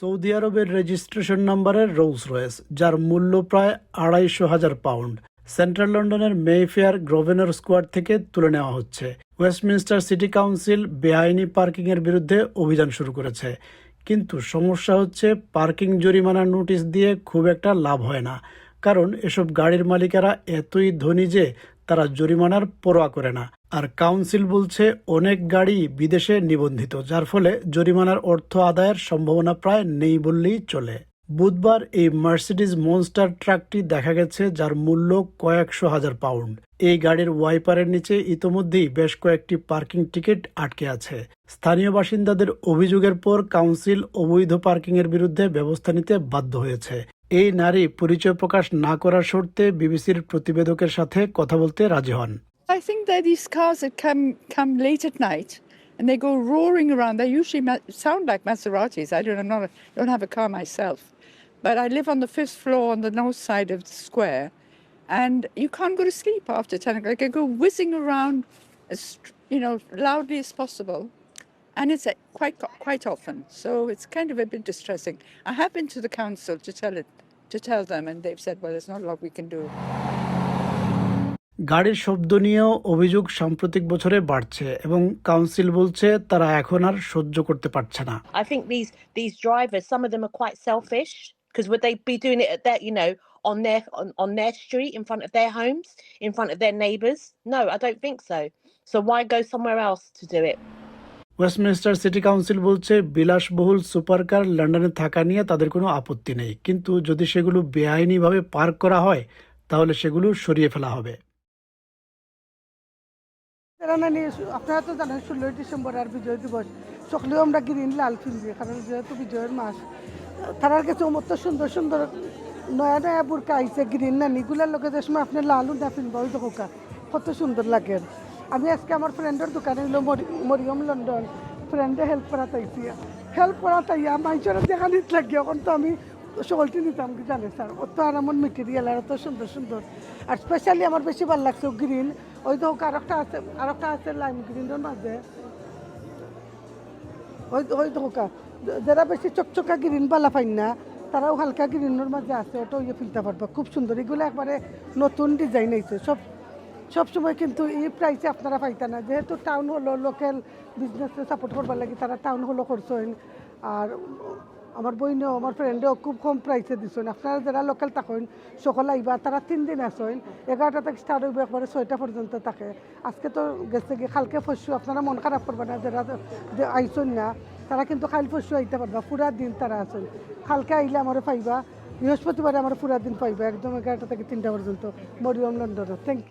Saudi আরবের registration নাম্বারের Rolls Royce যার মূল্য প্রায় আড়াইশো হাজার পাউন্ড সেন্ট্রাল লন্ডনের মেফেয়ার গ্রোভেনর স্কোয়াড থেকে তুলে নেওয়া হচ্ছে। ওয়েস্টমিনস্টার সিটি কাউন্সিল বেআইনি পার্কিংয়ের বিরুদ্ধে অভিযান শুরু করেছে। কিন্তু সমস্যা হচ্ছে পার্কিং জরিমানার নোটিশ দিয়ে খুব একটা লাভ হয় না। কারণ এসব গাড়ির মালিকেরা এতই ধনী যে তারা জরিমানার পরোয়া করে না। আর কাউন্সিল বলছে অনেক গাড়ি বিদেশে নিবন্ধিত, যার ফলে জরিমানার অর্থ আদায়ের সম্ভাবনা প্রায় নেই বললেই চলে। বুধবার এই মার্সিডিজ মনস্টার ট্রাকটি দেখা গেছে, যার মূল্য কয়েকশো হাজার পাউন্ড। এই গাড়ির ওয়াইপারের নিচে ইতোমধ্যেই বেশ কয়েকটি পার্কিং টিকিট আটকে আছে। স্থানীয় বাসিন্দাদের অভিযোগের পর কাউন্সিল অবৈধ পার্কিংয়ের বিরুদ্ধে ব্যবস্থা নিতে বাধ্য হয়েছে। এই নারী পরিচয় প্রকাশ না করার শর্তে বিবিসির প্রতিবেদকের সাথে কথা বলতে রাজি হন। I think that these cars that come come late at night and they go roaring around. They usually ma- sound like Maseratis. I don't, I'm not a, don't have a car myself, but I live on the fifth floor on the north side of the square, and you can't go to sleep after ten o'clock. They go whizzing around as you know loudly as possible, and it's quite quite often. So it's kind of a bit distressing. I have been to the council to tell it to tell them, and they've said, well, there's not a lot we can do. গাড়ির শব্দ নিয়েও অভিযোগ সাম্প্রতিক বছরে বাড়ছে এবং council বলছে তারা এখন আর সহ্য করতে পারছে না। I think this this driver some of them are quite selfish cuz what they be doing it at that you know on their on, on their street in front of their homes in front of their neighbors? No i don't think so. City council বলছে বিলাসবহুল supercar লন্ডনে থাকা নিয়ে তাদের কোনো আপত্তি নেই। কিন্তু যদি সেগুলো বেআইনিভাবে পার্ক করা হয় তাহলে সেগুলো সরিয়ে ফেলা হবে। তেরানা নিয়ে আপনারা তো জানেন, ষোলোই ডিসেম্বর আর বিজয় দিবস। সকালেও আমরা গ্রিন লাল ফিরবি কারণ যেহেতু বিজয়ের মাস, তারার কাছে অমত সুন্দর সুন্দর নয়া নয়া বুরকা আইছে, গ্রিন না নিগুলার লোকে যে সময় আপনি লালু না ফিনবা ওই দোকা কত সুন্দর লাগে। আমি আজকে আমার ফ্রেন্ডের দোকানে হলো মরি- মরিয়ম লন্ডন ফ্রেন্ডে হেল্প করা তাইছি হেল্প করা তাইয়া মাইচের দেখা নিত লাগে, এখন তো আমি সকলটি নিতাম কি জানে স্যার অত আর এমন মেটেরিয়াল আর অত সুন্দর সুন্দর। আর স্পেশালি আমার বেশি ভালো লাগছে গ্রিন ওই তো আর একটা আছে আর একটা আছে লাইম গ্রিনের মাঝে ওই ওই ধোকা যারা বেশি চকচকা গ্রিন বালা পাই না, তারাও হালকা গ্রিনের মাঝে আছে, ওটা ইয়ে ফিলতে পারবে খুব সুন্দর, এগুলো একবারে নতুন ডিজাইন হয়েছে। সব সব সময় কিন্তু এই প্রাইসে আপনারা পাইতেন না। যেহেতু টাউন হলো লোকাল বিজনেসে সাপোর্ট করবার লাগে, তারা টাউন হলো করছেন। আর আমার বইনেও, আমার ফ্রেন্ডেও খুব কম প্রাইসে দিছেন। আপনারা যারা লোকাল থাকেন, সকল আইবা তারা তিন দিন আসেন এগারোটা থেকে স্টার্ট হইবে, একবারে ছয়টা পর্যন্ত থাকে। আজকে তো গেছে গিয়ে খালকে ফসু, আপনারা মন খারাপ করবে না, যারা আইসন না, তারা কিন্তু খাইল ফসু আইতে পারবা, পুরা দিন তারা আছেন। খালকে আইলে আমার পাইবা, বৃহস্পতিবারে আমার পুরা দিন পাইবা, একদম এগারোটা থেকে তিনটা পর্যন্ত, মরিয়ম লন্ডনে থ্যাংক ইউ